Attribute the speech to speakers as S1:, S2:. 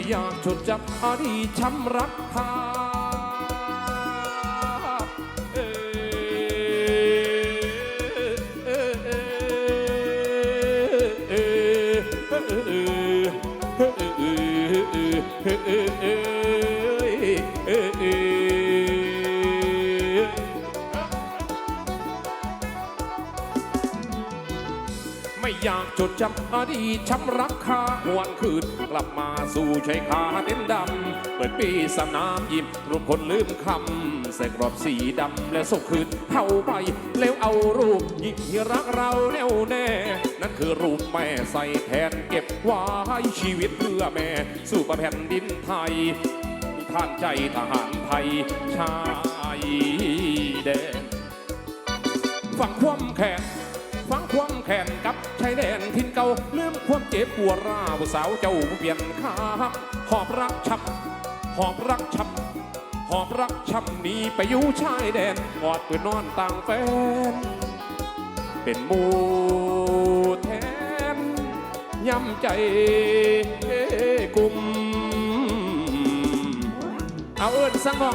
S1: ไม่อยากจดจับอดีตช้ำรักพาเออเออ ไม่อยากจดจำอดีตช้ำรักคาหวนคืนกลับมาสู่ชายคาเต็นดำ เปิดปีสนามยิมรูปคนลืมคำใส่กรอบสีดำและส่งคืนเข้าไปแล้วเอารูปหญิงที่รักเราแน่วแน่ นั่นคือรูปแม่ใส่แทนเก็บไว้ชีวิตเพื่อแม่ สู่ประแผ่นดินไทยท่านใจทหารไทยชายแดนฟังความแค้นฟังความแค้น ลืมความเจ็บปวดราวสาวเจ้าเปลี่ยนข้ามหอบรักช้ำหอบรักช้ำหอบรักช้ำหนีไปอยู่ชายแดนกอดปืนนอนต่างแฟน เป็นมูแทนย้ำใจกุม เอาเอิญสังอง